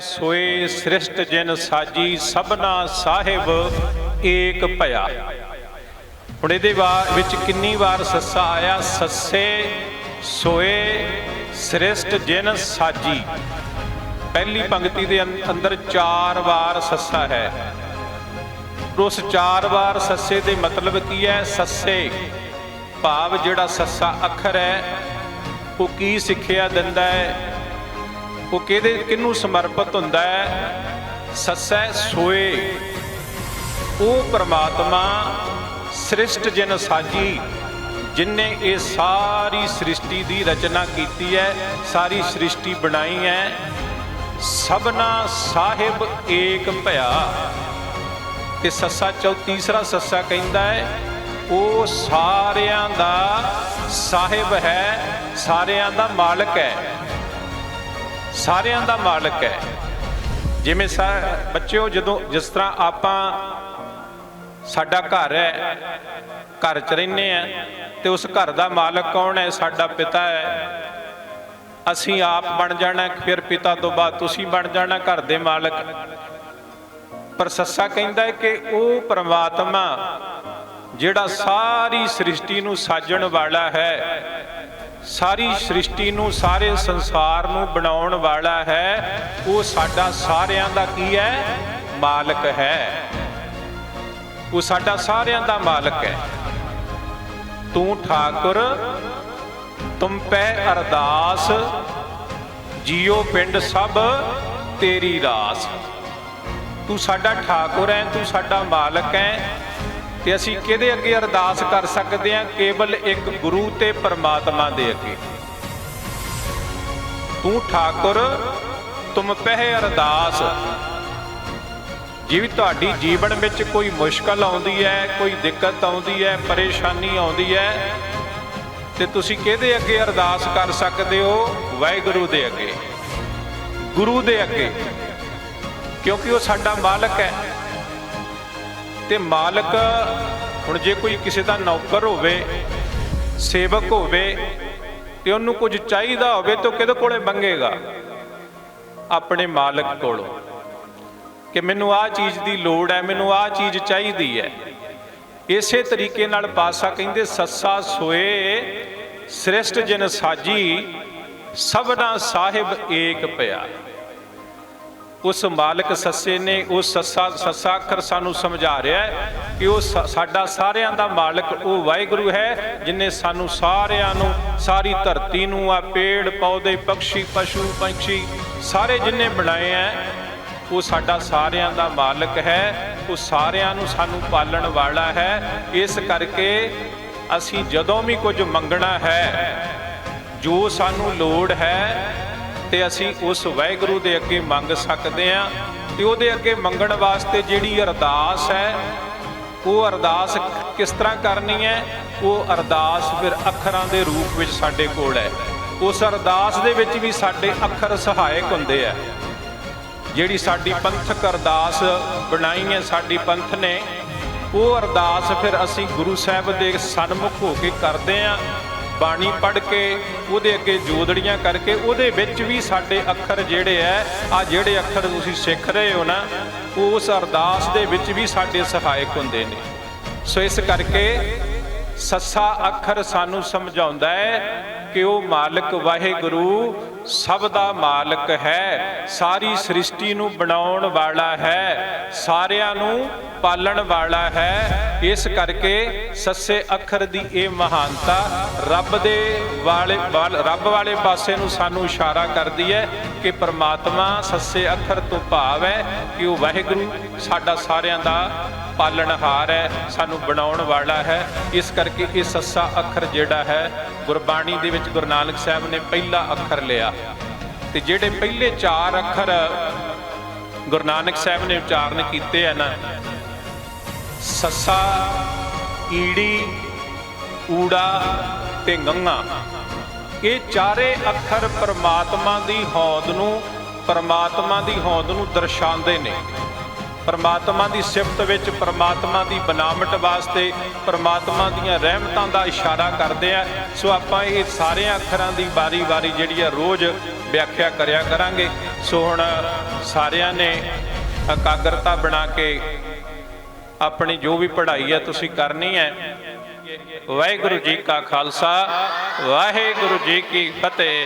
ਸੋਏ ਸ੍ਰਿਸ਼ਟ ਜਿਨ ਸਾਜੀ ਸਭਨਾ ਸਾਹਿਬ ਏਕ ਭਇਆ। ਹੁਣ ਇਹਦੇ ਵਿੱਚ ਕਿੰਨੀ ਵਾਰ ਸੱਸਾ ਆਇਆ? ਸੱਸੇ ਸੋਏ ਸ੍ਰਿਸ਼ਟ ਜਿਨ ਸਾਜੀ। ਪਹਿਲੀ ਪੰਕਤੀ ਦੇ ਅੰਦਰ ਚਾਰ ਵਾਰ ਸੱਸਾ ਹੈ। ਉਸ ਚਾਰ ਵਾਰ ਸੱਸੇ ਦੇ ਮਤਲਬ ਕੀ ਹੈ? ਸੱਸੇ, ਭਾਵ ਜਿਹੜਾ ਸੱਸਾ ਅੱਖਰ ਹੈ, ਉਹ ਕੀ ਸਿੱਖਿਆ ਦਿੰਦਾ ਹੈ? ਉਹ ਕਿਹਦੇ, ਕਿਹਨੂੰ ਸਮਰਪਿਤ ਹੁੰਦਾ ਹੈ? ਸੱਸੈ ਸੋਏ। ਉਹ ਪ੍ਰਮਾਤਮਾ ਸ੍ਰਿਸ਼ਟ ਜਨ ਸਾਜੀ ਜਿਨਨੇ ਇਹ ਸਾਰੀ ਸ੍ਰਿਸ਼ਟੀ ਦੀ ਰਚਨਾ ਕੀਤੀ ਹੈ, ਸਾਰੀ ਸ੍ਰਿਸ਼ਟੀ ਬਣਾਈ ਹੈ। ਸਭਨਾ ਸਾਹਿਬ ਏਕ ਭਇਆ। ਤੇ ਸੱਸਾ ਚੌ, ਤੀਸਰਾ ਸੱਸਾ ਕਹਿੰਦਾ ਹੈ, ਉਹ ਸਾਰਿਆਂ ਦਾ ਸਾਹਿਬ ਹੈ, ਸਾਰਿਆਂ ਦਾ ਮਾਲਕ ਹੈ। ਸਾਰਿਆਂ ਦਾ ਮਾਲਕ ਹੈ। ਜਿਵੇਂ ਸਾ- ਬੱਚਿਓ, ਜਦੋਂ ਜਿਸ ਤਰ੍ਹਾਂ ਆਪਾਂ ਸਾਡਾ ਘਰ ਹੈ, ਘਰ 'ਚ ਰਹਿੰਦੇ ਆ ਤੇ ਉਸ ਘਰ ਦਾ ਮਾਲਕ ਕੌਣ ਹੈ? ਸਾਡਾ ਪਿਤਾ ਹੈ। ਅਸੀਂ ਆਪ ਬਣ ਜਾਣਾ, ਫਿਰ ਪਿਤਾ ਤੋਂ ਬਾਅਦ ਤੁਸੀਂ ਬਣ ਜਾਣਾ ਘਰ ਦੇ ਮਾਲਕ। ਪਰ ਸੱਸਾ ਕਹਿੰਦਾ ਹੈ ਕਿ ਉਹ ਪ੍ਰਮਾਤਮਾ ਜਿਹੜਾ ਸਾਰੀ ਸ੍ਰਿਸ਼ਟੀ ਨੂੰ ਸਾਜਣ ਵਾਲਾ ਹੈ ਸਾਰੀ ਸ੍ਰਿਸ਼ਟੀ ਨੂੰ, ਸਾਰੇ ਸੰਸਾਰ ਨੂੰ ਬਣਾਉਣ ਵਾਲਾ ਹੈ। ਉਹ ਸਾਡਾ ਸਾਰਿਆਂ ਦਾ ਕੀ ਹੈ? ਮਾਲਕ ਹੈ। ਉਹ ਸਾਡਾ ਸਾਰਿਆਂ ਦਾ ਮਾਲਕ ਹੈ। ਤੂੰ ਠਾਕੁਰ, ਤੁਮ ਪੈ ਅਰਦਾਸ, ਜੀਓ ਪਿੰਡ ਸਭ ਤੇਰੀ ਰਾਸ। ਤੂੰ ਸਾਡਾ ਠਾਕੁਰ ਹੈ, ਤੂੰ ਸਾਡਾ ਮਾਲਕ ਹੈ। ਤੇ ਅਸੀਂ ਕਿਹਦੇ ਅੱਗੇ ਅਰਦਾਸ ਕਰ ਸਕਦੇ ਹਾਂ? ਕੇਵਲ ਇੱਕ ਗੁਰੂ ਤੇ ਪਰਮਾਤਮਾ ਦੇ ਅੱਗੇ। ਤੂੰ ਠਾਕੁਰ, ਤੁਮ ਪਹਿ ਅਰਦਾਸ। ਜਿਵੇਂ ਤੁਹਾਡੀ ਜੀਵਨ ਵਿੱਚ ਕੋਈ ਮੁਸ਼ਕਲ ਆਉਂਦੀ ਹੈ, ਕੋਈ ਦਿੱਕਤ ਆਉਂਦੀ ਹੈ, ਪਰੇਸ਼ਾਨੀ ਆਉਂਦੀ ਹੈ, ਤੇ ਤੁਸੀਂ ਕਿਹਦੇ ਅੱਗੇ ਅਰਦਾਸ ਕਰ ਸਕਦੇ ਹੋ? ਵਾਹਿਗੁਰੂ ਦੇ ਅੱਗੇ। ਗੁਰੂ ਦੇ ਅੱਗੇ। ਕਿਉਂਕਿ ਉਹ ਸਾਡਾ ਮਾਲਕ ਹੈ। ਤੇ ਮਾਲਕ, ਹੁਣ ਜੇ ਕੋਈ ਕਿਸੇ ਦਾ ਨੌਕਰ ਹੋਵੇ, ਸੇਵਕ ਹੋਵੇ, ਤੇ ਉਹਨੂੰ ਕੁਝ ਚਾਹੀਦਾ ਹੋਵੇ ਤਾਂ ਉਹ ਕਿਹਦੇ ਕੋਲੇ ਮੰਗੇਗਾ? ਆਪਣੇ ਮਾਲਕ ਕੋਲੋਂ। ਕਿ ਮੈਨੂੰ ਆਹ ਚੀਜ਼ ਦੀ ਲੋੜ ਹੈ, ਮੈਨੂੰ ਆਹ ਚੀਜ਼ ਚਾਹੀਦੀ ਹੈ। ਇਸੇ ਤਰੀਕੇ ਨਾਲ ਪਾਸਾ ਕਹਿੰਦੇ, ਸੱਸਾ ਸੋਏ ਸ੍ਰਿਸ਼ਟ ਜਨ ਸਾਜੀ, ਸਭਨਾ ਸਾਹਿਬ ਏਕ ਪਿਆ ਉਸ ਮਾਲਕ ਸੱਸੇ ਨੇ ਉਸ ਸੱਸਾ ਸੱਸਾ ਅੱਖਰ ਸਾਨੂੰ ਸਮਝਾ ਰਿਹਾ ਹੈ ਕਿ ਉਹ ਸਾ- ਸਾਡਾ ਸਾਰਿਆਂ ਦਾ ਮਾਲਕ ਉਹ ਵਾਹਿਗੁਰੂ ਹੈ, ਜਿਨੇ ਸਾਨੂੰ ਸਾਰਿਆਂ ਨੂੰ ਸਾਰੀ ਧਰਤੀ ਨੂੰ ਆ ਪੇੜ, ਪੌਦੇ, ਪੰਛੀ, ਪਸ਼ੂ, ਪੰਛੀ ਸਾਰੇ ਜਿਨੇ ਬਣਾਏ ਹੈ, ਉਹ ਸਾਡਾ ਸਾਰਿਆਂ ਦਾ ਮਾਲਕ ਹੈ, ਉਹ ਸਾਰਿਆਂ ਨੂੰ ਸਾਨੂੰ ਪਾਲਣ ਵਾਲਾ ਹੈ। ਇਸ ਕਰਕੇ ਅਸੀਂ ਜਦੋਂ ਵੀ ਕੁਝ ਮੰਗਣਾ ਹੈ, ਜੋ ਸਾਨੂੰ ਲੋੜ ਹੈ ਤੇ ਅਸੀਂ ਉਸ ਵਾਹਿਗੁਰੂ ਦੇ ਅੱਗੇ ਮੰਗ ਸਕਦੇ ਹਾਂ ਤੇ ਉਹਦੇ ਅੱਗੇ ਮੰਗਣ ਵਾਸਤੇ ਜਿਹੜੀ ਅਰਦਾਸ ਹੈ, ਉਹ ਅਰਦਾਸ ਕਿਸ ਤਰ੍ਹਾਂ ਕਰਨੀ ਹੈ? ਉਹ ਅਰਦਾਸ ਫਿਰ ਅੱਖਰਾਂ ਦੇ ਰੂਪ ਵਿੱਚ ਸਾਡੇ ਕੋਲ ਹੈ। ਉਸ ਅਰਦਾਸ ਦੇ ਵਿੱਚ ਵੀ ਸਾਡੇ ਅੱਖਰ ਸਹਾਇਕ ਹੁੰਦੇ ਆ। ਜਿਹੜੀ ਸਾਡੀ ਪੰਥਕ ਅਰਦਾਸ ਬਣਾਈ ਹੈ, ਸਾਡੀ ਪੰਥ ਨੇ, ਉਹ ਅਰਦਾਸ ਫਿਰ ਅਸੀਂ ਗੁਰੂ ਸਾਹਿਬ ਦੇ ਸਨਮੁਖ ਹੋ ਕੇ ਕਰਦੇ ਆਂ ਬਾਣੀ ਪੜ੍ਹ ਕੇ ਉਹਦੇ ਅੱਗੇ ਜੋਦੜੀਆਂ ਕਰਕੇ ਉਹਦੇ ਵਿੱਚ ਵੀ ਸਾਡੇ ਅੱਖਰ ਜਿਹੜੇ ਐ, ਆ ਜਿਹੜੇ ਅੱਖਰ ਤੁਸੀਂ ਸਿੱਖ ਰਹੇ ਹੋ ਨਾ, ਉਸ ਅਰਦਾਸ ਦੇ ਵਿੱਚ ਵੀ ਸਾਡੇ ਸਹਾਇਕ ਹੁੰਦੇ ਨੇ। ਸੋ ਇਸ ਕਰਕੇ ਸੱਸਾ ਅੱਖਰ ਸਾਨੂੰ ਸਮਝਾਉਂਦਾ ਹੈ ਕਿ ਮਾਲਕ ਵਾਹਿਗੁਰੂ? ਸਭ ਦਾ ਮਾਲਕ ਹੈ, ਸਾਰੀ ਸ੍ਰਿਸ਼ਟੀ ਨੂੰ ਬਣਾਉਣ ਵਾਲਾ ਹੈ, ਸਾਰਿਆਂ ਨੂੰ ਪਾਲਣ ਵਾਲਾ ਹੈ। ਇਸ ਕਰਕੇ ਸੱਸੇ ਅੱਖਰ ਦੀ ਇਹ ਮਹਾਨਤਾ ਰੱਬ ਦੇ ਵਾਲੇ ਵੱਲ- ਰੱਬ ਵਾਲੇ ਪਾਸੇ ਨੂੰ ਸਾਨੂੰ ਇਸ਼ਾਰਾ ਕਰਦੀ ਹੈ ਕਿ ਪ੍ਰਮਾਤਮਾ ਸੱਸੇ ਅੱਖਰ ਤੋਂ ਭਾਵ ਹੈ ਕਿ ਉਹ ਵਾਹਿਗੁਰੂ ਸਾਡਾ ਸਾਰਿਆਂ ਦਾ ਪਾਲਣਹਾਰ ਹੈ, ਸਾਨੂੰ ਬਣਾਉਣ ਵਾਲਾ ਹੈ। ਇਸ ਕਰਕੇ ਇਹ ਸੱਸਾ ਅੱਖਰ ਜਿਹੜਾ ਹੈ, ਗੁਰਬਾਣੀ ਦੇ ਵਿੱਚ ਗੁਰੂ ਨਾਨਕ ਸਾਹਿਬ ਨੇ ਪਹਿਲਾ ਅੱਖਰ ਲਿਆ। ਤੇ ਜਿਹੜੇ ਪਹਿਲੇ ਚਾਰ ਅੱਖਰ ਗੁਰੂ ਨਾਨਕ ਸਾਹਿਬ ਨੇ ਉਚਾਰਨ ਕੀਤੇ ਆ ਨਾ ਸੱਸਾ, ਈੜੀ, ਊੜਾ ਤੇ ਗੰਗਾ। ਇਹ ਚਾਰੇ ਅੱਖਰ ਪਰਮਾਤਮਾ ਦੀ ਹੋਂਦ ਨੂੰ, ਪਰਮਾਤਮਾ ਦੀ ਹੋਂਦ ਨੂੰ ਦਰਸਾਉਂਦੇ ਨੇ। ਪਰਮਾਤਮਾ ਦੀ ਸਿਫਤ ਵਿੱਚ ਪਰਮਾਤਮਾ ਦੀ ਬਨਾਵਟ ਵਾਸਤੇ ਪਰਮਾਤਮਾ ਦੀਆਂ ਰਹਿਮਤਾਂ ਦਾ ਇਸ਼ਾਰਾ ਕਰਦੇ ਆ। ਸੋ ਆਪਾਂ ਇਹ ਸਾਰੇ ਅੱਖਰਾਂ ਦੀ ਵਾਰੀ-ਵਾਰੀ ਜਿਹੜੀ ਆ ਰੋਜ਼ ਵਿਆਖਿਆ ਕਰਿਆ ਕਰਾਂਗੇ। ਸੋ ਹੁਣ ਸਾਰਿਆਂ ਨੇ ਇਕਾਗਰਤਾ ਬਣਾ ਕੇ ਆਪਣੀ ਜੋ ਵੀ ਪੜ੍ਹਾਈ ਹੈ ਤੁਸੀਂ ਕਰਨੀ ਹੈ। ਵਾਹਿਗੁਰੂ ਜੀ ਕਾ ਖਾਲਸਾ, ਵਾਹਿਗੁਰੂ ਜੀ ਕੀ ਫਤਿਹ।